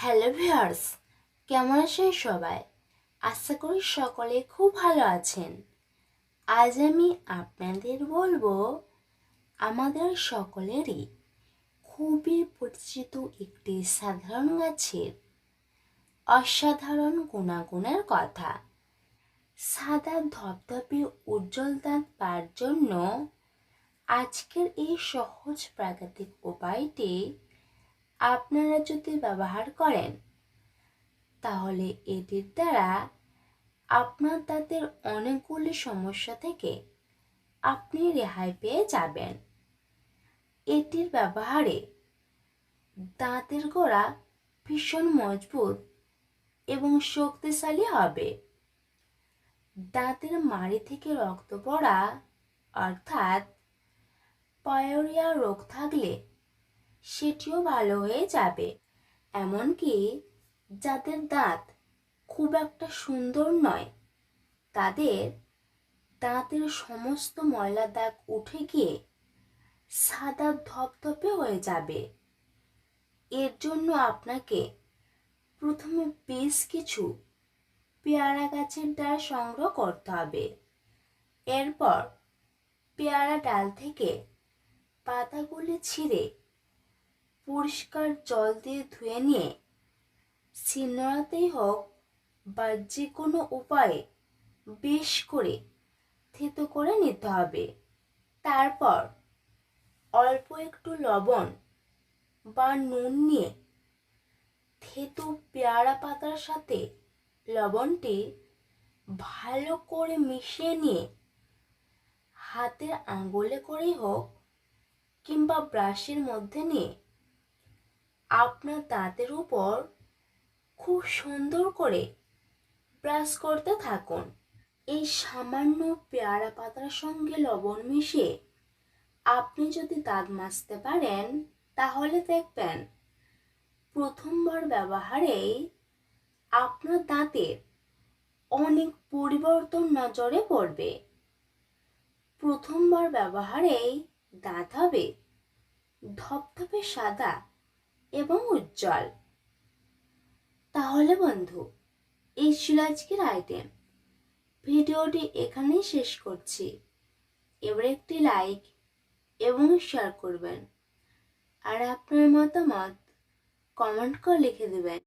Hello viewers, কেমন আছেন সবাই? আশা করি সকলে খুব ভালো আছেন। আজ আমি আপনাদের বলব, আমাদের সকলেরই খুবই পরিচিত একটি সাধারণ গাছের অসাধারণ গুণাগুণের কথা। সাদা ধপধপে উজ্জ্বল দাঁত পাওয়ার জন্য আজকের এই সহজ প্রাকৃতিক উপায়টি আপনারা যদি ব্যবহার করেন, তাহলে এটির দ্বারা আপনার দাঁতের অনেকগুলি সমস্যা থেকে আপনি রেহাই পেয়ে যাবেন। এটির ব্যবহারে দাঁতের গোড়া ভীষণ মজবুত এবং শক্তিশালী হবে। দাঁতের মাড়ি থেকে রক্ত পড়া, অর্থাৎ পায়োরিয়া রোগ থাকলে সেটিও ভালো হয়ে যাবে। এমনকি যাদের দাঁত খুব একটা সুন্দর নয়, তাদের দাঁতের সমস্ত ময়লা দাগ উঠে গিয়ে সাদা ধপধপে হয়ে যাবে। এর জন্য আপনাকে প্রথমে বেশ কিছু পেয়ারা গাছের ডাল সংগ্রহ করতে হবে। এরপর পেয়ারা ডাল থেকে পাতাগুলি ছিঁড়ে পরিষ্কার জল দিয়ে ধুয়ে নিয়ে শিলনোড়াতেই হোক বা যে কোনো উপায়ে বেশ করে থেতো করে নিতে হবে। তারপর অল্প একটু লবণ বা নুন নিয়ে থেতো পেয়ারা পাতার সাথে লবণটি ভালো করে মিশিয়ে নিয়ে হাতের আঙ্গুলে করেই হোক কিংবা ব্রাশের মধ্যে নিয়ে আপনার দাঁতের উপর খুব সুন্দর করে ব্রাশ করতে থাকুন। এই সামান্য পেয়ারা পাতার সঙ্গে লবণ মিশিয়ে আপনি যদি দাঁত মাজতে পারেন, তাহলে দেখবেন প্রথমবার ব্যবহারেই আপনার দাঁতের অনেক পরিবর্তন নজরে পড়বে। প্রথমবার ব্যবহারেই দাঁত হবে ধপধপে সাদা। এবং উজ্জ্বল। তাহলে বন্ধু, এই ছিল আজকের আইটেম ভিডিওটি এখানেই শেষ করছি। এবার একটি লাইক এবং শেয়ার করবেন। আর আপনার মতামত কমেন্ট করে লিখে দেবেন।